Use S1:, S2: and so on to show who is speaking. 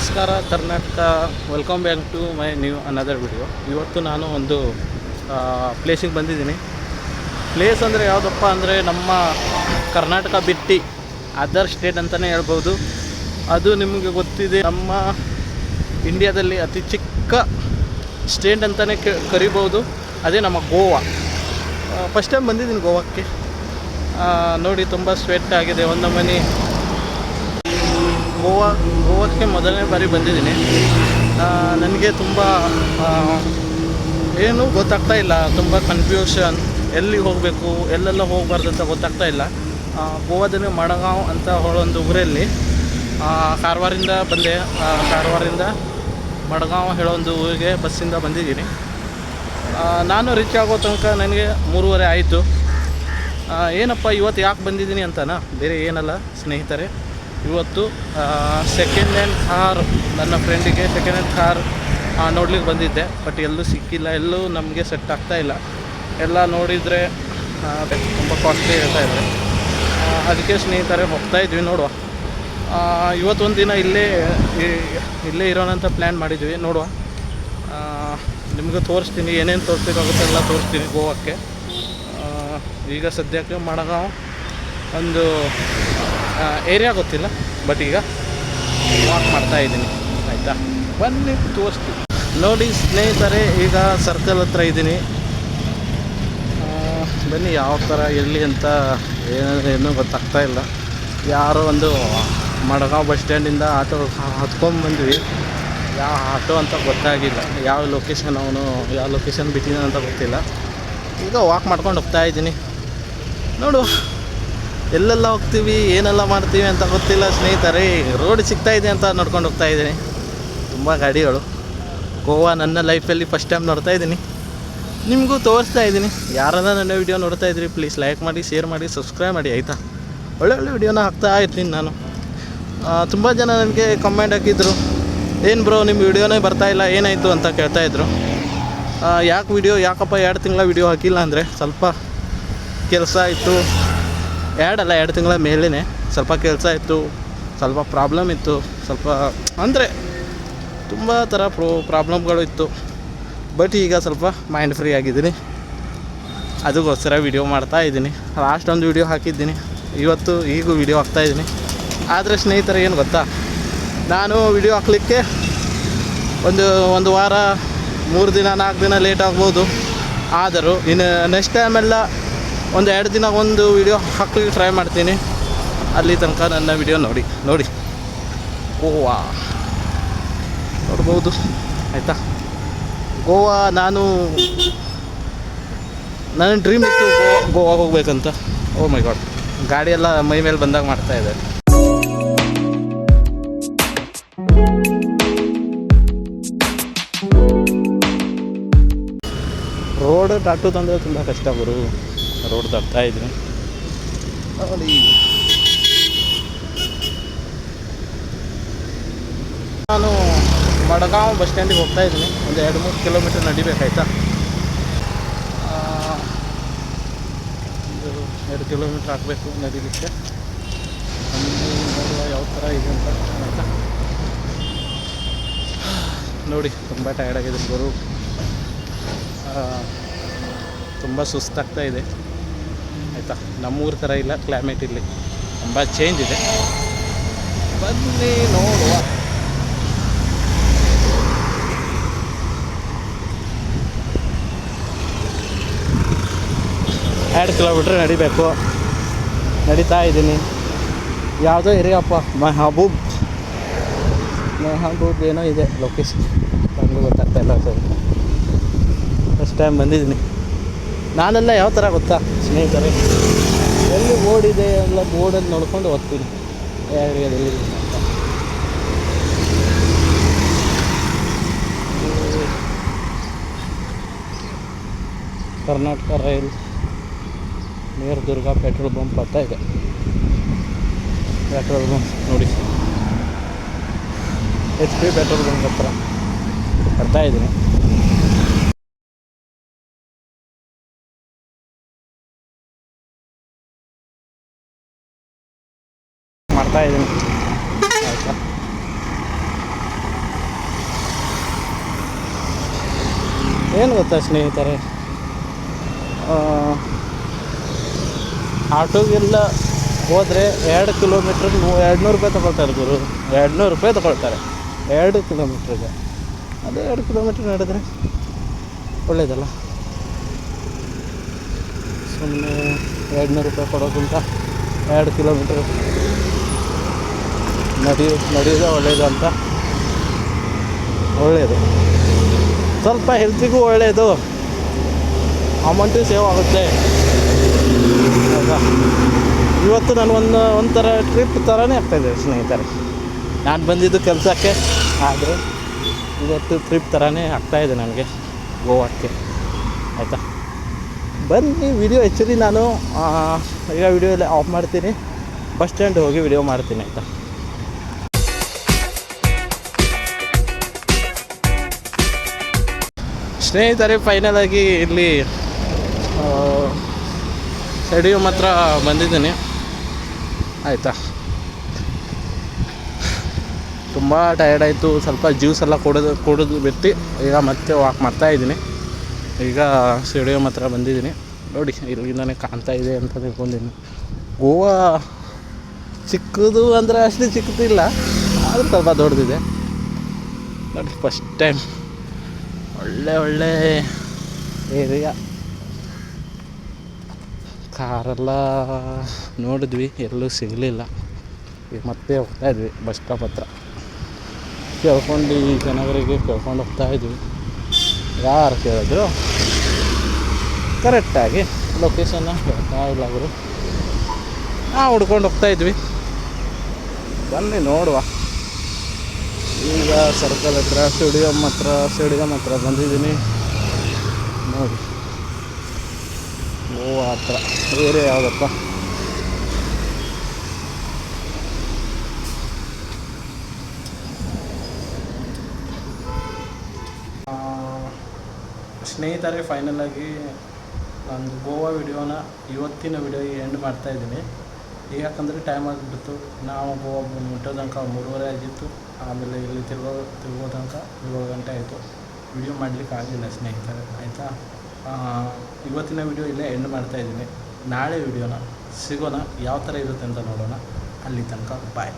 S1: ನಮಸ್ಕಾರ, Karnataka. Welcome back to my new another video ಇವತ್ತು ನಾನು ಒಂದು ಪ್ಲೇಸಿಗೆ ಬಂದಿದ್ದೀನಿ. ಪ್ಲೇಸ್ ಅಂದರೆ ಯಾವುದಪ್ಪ ಅಂದರೆ ನಮ್ಮ ಕರ್ನಾಟಕ ಬಿಟ್ಟು ಅದರ್ ಸ್ಟೇಟ್ ಅಂತಲೇ ಹೇಳ್ಬೋದು. ಅದು ನಿಮಗೆ ಗೊತ್ತಿದೆ, ನಮ್ಮ ಇಂಡಿಯಾದಲ್ಲಿ ಅತಿ ಚಿಕ್ಕ ಸ್ಟೇಟ್ ಅಂತಲೇ ಕರಿಬೋದು. ಅದೇ ನಮ್ಮ ಗೋವಾ. ಫಸ್ಟ್ ಟೈಮ್ ಬಂದಿದ್ದೀನಿ ಗೋವಾಕ್ಕೆ. ನೋಡಿ, ತುಂಬ ಸ್ವೆಟ್ ಆಗಿದೆ. ಒಂದು ಮನೆ ಗೋವಾ, ಗೋವಾಕ್ಕೆ ಮೊದಲನೇ ಬಾರಿ ಬಂದಿದ್ದೀನಿ. ನನಗೆ ತುಂಬ ಏನು ಗೊತ್ತಾಗ್ತಾ ಇಲ್ಲ. ತುಂಬ ಕನ್ಫ್ಯೂಷನ್ ಎಲ್ಲಿಗೆ ಹೋಗಬೇಕು, ಎಲ್ಲೆಲ್ಲ ಹೋಗಬಾರ್ದು ಅಂತ ಗೊತ್ತಾಗ್ತಾ ಇಲ್ಲ. ಗೋವಾದಲ್ಲಿ ಮಡಗಾಂವ್ ಅಂತ ಒಂದು ಊರಲ್ಲಿ ಕಾರವಾರಿಂದ ಬಂದೆ. ಕಾರವಾರಿಂದ ಮಡಗಾಂವ್ ಹೇಳೋ ಒಂದು ಊರಿಗೆ, ಬಸ್ಸಿಂದ ಬಂದಿದ್ದೀನಿ. ನಾನು ರೀಚ್ ಆಗೋ ತನಕ ನನಗೆ ಮೂರುವರೆ ಆಯಿತು. ಏನಪ್ಪ ಇವತ್ತು ಯಾಕೆ ಬಂದಿದ್ದೀನಿ ಅಂತನಾ? ಬೇರೆ ಏನಲ್ಲ, ಸ್ನೇಹಿತರೆ. ಇವತ್ತು ಸೆಕೆಂಡ್ ಹ್ಯಾಂಡ್ ಕಾರ್ ನನ್ನ ಫ್ರೆಂಡಿಗೆ ಸೆಕೆಂಡ್ ಹ್ಯಾಂಡ್ ಕಾರ್ ನೋಡ್ಲಿಕ್ಕೆ ಬಂದಿದ್ದೆ. ಬಟ್ ಎಲ್ಲೂ ಸಿಕ್ಕಿಲ್ಲ, ಎಲ್ಲೂ ನಮಗೆ ಸೆಟ್ ಆಗ್ತಾ ಇಲ್ಲ. ಎಲ್ಲ ನೋಡಿದರೆ ತುಂಬ ಕಾಸ್ಟ್ಲಿ ಹೇಳ್ತಾ ಇದ್ದಾರೆ ಅದಕ್ಕೆ ಸ್ನೇಹಿತರೆ ಹೋಗ್ತಾ ಇದ್ವಿ ನೋಡುವ. ಇವತ್ತೊಂದು ದಿನ ಇಲ್ಲೇ ಇಲ್ಲೇ ಇರೋಣ ಅಂತ ಪ್ಲ್ಯಾನ್ ಮಾಡಿದ್ವಿ. ನೋಡುವ. ನಿಮಗೆ ತೋರಿಸ್ತೀನಿ, ಏನೇನು ತೋರಿಸ್ಬೇಕಾಗುತ್ತೆ ಎಲ್ಲ ತೋರಿಸ್ತೀನಿ ಗೋವಾಕ್ಕೆ. ಈಗ ಸದ್ಯಕ್ಕೆ ಮಾಡೋಣ ಒಂದು ಏರಿಯಾ ಗೊತ್ತಿಲ್ಲ ಬಟ್ ಈಗ ವಾಕ್ ಮಾಡ್ತಾ ಇದ್ದೀನಿ. ಆಯಿತಾ? ಬನ್ನಿ, ತೋರಿಸ್ತೀನಿ. ನೋಡಿ ಸ್ನೇಹಿತರೆ, ಈಗ ಸರ್ಕಲ್ ಹತ್ರ ಇದ್ದೀನಿ. ಬನ್ನಿ, ಯಾವ ಥರ ಎಲ್ಲಿ ಅಂತ ಏನೂ ಗೊತ್ತಾಗ್ತಾ ಇಲ್ಲ. ಯಾರೋ ಒಂದು ಮಡಗಾಂವ್ ಬಸ್ ಸ್ಟ್ಯಾಂಡಿಂದ ಆಟೋ ಹತ್ಕೊಂಡ್ಬಂದ್ವಿ ಯಾವ ಆಟೋ ಅಂತ ಗೊತ್ತಾಗಿಲ್ಲ. ಯಾವ ಲೊಕೇಶನ್ ಅವನು, ಯಾವ ಲೊಕೇಶನ್ ಬಿಟ್ಟಿದ್ದಾನೆ ಅಂತ ಗೊತ್ತಿಲ್ಲ. ಈಗ ವಾಕ್ ಮಾಡ್ಕೊಂಡು ಹೋಗ್ತಾ ಇದ್ದೀನಿ. ನೋಡು. ಎಲ್ಲೆಲ್ಲ ಹೋಗ್ತೀವಿ, ಏನೆಲ್ಲ ಮಾಡ್ತೀವಿ ಅಂತ ಗೊತ್ತಿಲ್ಲ ಸ್ನೇಹಿತರೆ. ರೋಡ್ ಸಿಗ್ತಾ ಇದೆ ಅಂತ ನೋಡ್ಕೊಂಡು ಹೋಗ್ತಾ ಇದ್ದೀನಿ. ತುಂಬ ಗಾಡಿಗಳು. ಗೋವಾ ನನ್ನ ಲೈಫಲ್ಲಿ ಫಸ್ಟ್ ಟೈಮ್ ನೋಡ್ತಾ ಇದ್ದೀನಿ. ನಿಮಗೂ ತೋರಿಸ್ತಾ ಇದ್ದೀನಿ. ಯಾರನ್ನ ನನ್ನ ವಿಡಿಯೋ ನೋಡ್ತಾ ಇದ್ರಿ ಪ್ಲೀಸ್ ಲೈಕ್ ಮಾಡಿ ಶೇರ್ ಮಾಡಿ ಸಬ್ಸ್ಕ್ರೈಬ್ ಮಾಡಿ, ಆಯಿತಾ? ಒಳ್ಳೆ ಒಳ್ಳೆ ವೀಡಿಯೋನ ಹಾಕ್ತಾ ಇರ್ತೀನಿ ನಾನು. ತುಂಬ ಜನ ನನಗೆ ಕಮೆಂಟ್ ಹಾಕಿದ್ರು. ಏನು ಬ್ರೋ ನಿಮ್ಮ ವಿಡಿಯೋನೇ ಬರ್ತಾ ಇಲ್ಲ, ಏನಾಯಿತು ಅಂತ ಕೇಳ್ತಾಯಿದ್ರು ಯಾಕೆ ವಿಡಿಯೋ ಯಾಕಪ್ಪ ಎರಡು ತಿಂಗಳ ವೀಡಿಯೋ ಹಾಕಿಲ್ಲ ಅಂದರೆ ಸ್ವಲ್ಪ ಕೆಲಸ ಇತ್ತು ಎರಡಲ್ಲ, ಎರಡು ತಿಂಗಳ ಮೇಲೇ ಸ್ವಲ್ಪ ಕೆಲಸ ಇತ್ತು, ಸ್ವಲ್ಪ ಪ್ರಾಬ್ಲಮ್ ಇತ್ತು, ಸ್ವಲ್ಪ ಅಂದರೆ ತುಂಬ ಥರ ಪ್ರೋ ಪ್ರಾಬ್ಲಮ್ಗಳು ಇತ್ತು. ಬಟ್ ಈಗ ಸ್ವಲ್ಪ ಮೈಂಡ್ ಫ್ರೀ ಆಗಿದ್ದೀನಿ. ಅದಕ್ಕೋಸ್ಕರ ವಿಡಿಯೋ ಮಾಡ್ತಾ ಇದ್ದೀನಿ. ಲಾಸ್ಟ್ ಒಂದು ವಿಡಿಯೋ ಹಾಕಿದ್ದೀನಿ. ಇವತ್ತು ಈಗೂ ವಿಡಿಯೋ ಹಾಕ್ತಾ ಇದ್ದೀನಿ. ಆದರೆ ಸ್ನೇಹಿತರೆ, ಏನು ಗೊತ್ತಾ? ನಾನು ವಿಡಿಯೋ ಹಾಕ್ಲಿಕ್ಕೆ ಒಂದು ಒಂದು ವಾರ, ಮೂರು ದಿನ, ನಾಲ್ಕು ದಿನ ಲೇಟ್ ಆಗ್ಬೋದು. ಆದರೂ ಇನ್ನು ನೆಕ್ಸ್ಟ್ ಟೈಮೆಲ್ಲ ಒಂದು ಎರಡು ದಿನ ಒಂದು ವಿಡಿಯೋ ಹಾಕ್ಲಿಕ್ಕೆ ಟ್ರೈ ಮಾಡ್ತೀನಿ. ಅಲ್ಲಿ ತನಕ ನನ್ನ ವಿಡಿಯೋ ನೋಡಿ ನೋಡಿ. ಗೋವಾ. ನೋಡ್ಬೋದು. ಆಯಿತಾ? ಗೋವಾ, ನಾನು, ನನ್ನ ಡ್ರೀಮ್ ಇತ್ತು ಗೋವಾ ಹೋಗ್ಬೇಕಂತ. ಓ ಮೈ ಗಾಡ್ ಗಾಡಿ ಎಲ್ಲ ಮೈ ಮೇಲೆ ಬಂದಾಗ ಮಾಡ್ತಾ ಇದೆ. ರೋಡ್ ದಾಟೋದಂದ್ರೆ ತುಂಬ ಕಷ್ಟ ಗುರು. ರೋಡ್ ತರ್ತಾ ಇದ್ರು. ನಾನು ಮಡಗಾಂವ್ ಬಸ್ ಸ್ಟ್ಯಾಂಡಿಗೆ ಹೋಗ್ತಾ ಇದ್ದೀನಿ. ಒಂದು ಎರಡು ಮೂರು ಕಿಲೋಮೀಟರ್ ನಡಿಬೇಕಾಯ್ತಾ? ಒಂದು ಎರಡು ಕಿಲೋಮೀಟ್ರ್ ಹಾಕಬೇಕು ನಡೀಲಿಕ್ಕೆ. ನೋಡುವ ಯಾವ ಥರ ಇದೆ ಅಂತ ನೋಡಿ, ತುಂಬ ಟಯರ್ಡ್ ಆಗಿದೆ ಗುರು. ತುಂಬ ಸುಸ್ತಾಗ್ತಾ ಇದೆ. ಆಯಿತಾ? ನಮ್ಮೂರ ಥರ ಇಲ್ಲ ಕ್ಲೈಮೇಟ್ ಇಲ್ಲಿ. ತುಂಬ ಚೇಂಜ್ ಇದೆ. ಬನ್ನಿ, ನೋಡುವ. ಎರಡು ಕಿಲೋಮೀಟ್ರ್ ನಡಿಬೇಕು. ನಡೀತಾ ಇದ್ದೀನಿ. ಯಾವುದೋ ಇರಿಯಪ್ಪ ಮೆಹಬೂಬ್. ಮೆಹಬೂಬ್ ಏನೋ ಇದೆ ಲೊಕೇಶನ್ ನನಗೂ ಗೊತ್ತಾಗ್ತಾ ಇಲ್ಲ ಸರ್ ಫಸ್ಟ್ ಟೈಮ್ ಬಂದಿದ್ದೀನಿ. ನಾನೆಲ್ಲ ಯಾವ ಥರ ಗೊತ್ತಾ? ಸ್ನೇಹಿತರೆ, ಎಲ್ಲಿ ಓಡಿದೆ ಎಲ್ಲ ಬೋರ್ಡಲ್ಲಿ ನೋಡ್ಕೊಂಡು ಎಲ್ಲಿ ಏರಿಯಾದಲ್ಲಿ Karnataka rail near Durga petrol bump ಅಂತ ಇದೆ. ಪೆಟ್ರೋಲ್ ಬಂಪ್ ನೋಡಿ. ಎಚ್ ಪಿ ಪೆಟ್ರೋಲ್ ಬಂಕ್ ಹತ್ರ ಬರ್ತಾ ಏನು ಗೊತ್ತಾ ಸ್ನೇಹಿತರೆ ಆಟೋಗೆಲ್ಲ ಹೋದರೆ ಎರಡು ಕಿಲೋಮೀಟ್ರ್ ಎರಡು ನೂರು ರೂಪಾಯಿ ತೊಗೊಳ್ತಾರೆ ಗುರು. ಎರಡು ನೂರು ರೂಪಾಯಿ ತೊಗೊಳ್ತಾರೆ. ಎರಡು ಕಿಲೋಮೀಟ್ರಿಗೆ ಅದೇ ಎರಡು ಕಿಲೋಮೀಟ್ರ್ ನಡೆದರೆ ಒಳ್ಳೇದಲ್ಲ. ಸುಮ್ಮನೆ ಎರಡು ನೂರು ರೂಪಾಯಿ ಕೊಡೋಕ್ಕಿಂತ ಎರಡು ಕಿಲೋಮೀಟ್ರ್ ನಡಿ ನಡೆಯೋದೇ ಒಳ್ಳೆಯದು ಅಂತ. ಒಳ್ಳೆಯದು ಸ್ವಲ್ಪ ಹೆಲ್ತಿಗೂ ಒಳ್ಳೆಯದು ಅಮೌಂಟು ಸೇವ್ ಆಗುತ್ತೆ. ಇವತ್ತು ನಾನು ಒಂದು, ಒಂಥರ ಟ್ರಿಪ್ ಥರನೇ ಆಗ್ತಾಯಿದೆ ಸ್ನೇಹಿತರೆ. ನಾನು ಬಂದಿದ್ದು ಕೆಲಸಕ್ಕೆ, ಆದರೆ ಇವತ್ತು ಟ್ರಿಪ್ ಥರನೇ ಆಗ್ತಾಯಿದೆ ನನಗೆ ಗೋವಾಕ್ಕೆ. ಆಯಿತಾ? ಬನ್ನಿ ವಿಡಿಯೋ ಆ್ಯಕ್ಚುಲಿ ನಾನು. ಈಗ ವಿಡಿಯೋ ಆಫ್ ಮಾಡ್ತೀನಿ. ಬಸ್ ಸ್ಟ್ಯಾಂಡ್ ಹೋಗಿ ವಿಡಿಯೋ ಮಾಡ್ತೀನಿ, ಆಯಿತಾ? ಸ್ನೇಹಿತರೆ ಫೈನಲ್ ಆಗಿ ಇಲ್ಲಿ ಸ್ಟೇಡಿಯಂ ಹತ್ರ ಬಂದಿದ್ದೀನಿ. ಆಯಿತಾ? ತುಂಬ ಟಯರ್ಡ್ ಆಯಿತು. ಸ್ವಲ್ಪ ಜ್ಯೂಸ್ ಎಲ್ಲ ಕುಡಿದು ಕುಡಿದು ಬಿಟ್ಟು ಈಗ ಮತ್ತೆ ವಾಕ್ ಮಾಡ್ತಾ ಇದ್ದೀನಿ. ಈಗ ಸ್ಟೇಡಿಯಂ ಹತ್ರ ಬಂದಿದ್ದೀನಿ. ನೋಡಿ, ಇಲ್ಲಿಂದನೇ ಕಾಣ್ತಾ ಇದೆ ಅಂತ ತಿಳ್ಕೊಂಡಿದ್ದೀನಿ. ಗೋವಾ ಚಿಕ್ಕದು ಅಂದರೆ ಅಷ್ಟು ಚಿಕ್ಕದಿಲ್ಲ, ಆದರೂ ಸ್ವಲ್ಪ ದೊಡ್ಡದಿದೆ. ನೋಡಿ ಫಸ್ಟ್ ಟೈಮ್ ಒಳ್ಳೆ ಒಳ್ಳೆ. ಏರಿಯಾ ಕಾರೆಲ್ಲ ನೋಡಿದ್ವಿ ಎಲ್ಲೂ ಸಿಗಲಿಲ್ಲ. ಈಗ ಮತ್ತೆ ಹೋಗ್ತಾ ಇದ್ವಿ ಬಸ್ ಸ್ಟಾಪ್ ಹತ್ರ. ಕೇಳ್ಕೊಂಡು ಈ ಜನಗಳಿಗೆ ಕೇಳ್ಕೊಂಡು ಹೋಗ್ತಾ ಇದ್ವಿ. ಯಾರು ಕೇಳಿದ್ರು? ಕರೆಕ್ಟಾಗಿ ಲೊಕೇಶನ್ನ ಹೇಳ್ತಾ ಇಲ್ಲ ಅವರು ನಾವು ಹುಡ್ಕೊಂಡು ಹೋಗ್ತಾ ಇದ್ವಿ. ಬನ್ನಿ ನೋಡುವ. ಈಗ ಸರ್ಕಲ್ ಹತ್ರ, ಸ್ಟೇಡಿಯಂ ಹತ್ರ ಸ್ಟೇಡಿಯಂ ಹತ್ರ ಬಂದಿದ್ದೀನಿ. ನೋಡಿ. ಓ ಹತ್ರ ಬೇರೆ ಯಾವುದಪ್ಪ? ಸ್ನೇಹಿತರೆ ಫೈನಲಾಗಿ ನಾನು ಗೋವಾ ವಿಡಿಯೋನ ಇವತ್ತಿನ ವಿಡಿಯೋ ಎಂಡ್ ಮಾಡ್ತಾಯಿದ್ದೀನಿ ಯಾಕಂದರೆ ಟೈಮ್ ಆಗಿಬಿಡ್ತು. ನಾವು ಗೋವಾ ಮುಟ್ಟೋ ತನಕ ಮೂರುವರೆ ಆಗಿತ್ತು. ಆಮೇಲೆ ಇಲ್ಲಿ ತಿರ್ಗೋ ತಿರ್ಗೋ ತನಕ ಏಳು ಗಂಟೆ ಆಯಿತು. ವಿಡಿಯೋ ಮಾಡಲಿಕ್ಕೆ ಆಗಲಿಲ್ಲ ಸ್ನೇಹಿತರೆ, ಆಯಿತಾ? ಇವತ್ತಿನ ವಿಡಿಯೋ ಇಲ್ಲೇ ಎಂಡ್ ಮಾಡ್ತಾ ಇದ್ದೀನಿ. ನಾಳೆ ವಿಡಿಯೋನ ಸಿಗೋಣ, ಯಾವ ಥರ ಇರುತ್ತೆ ಅಂತ ನೋಡೋಣ. ಅಲ್ಲಿ ತನಕ ಬಾಯ್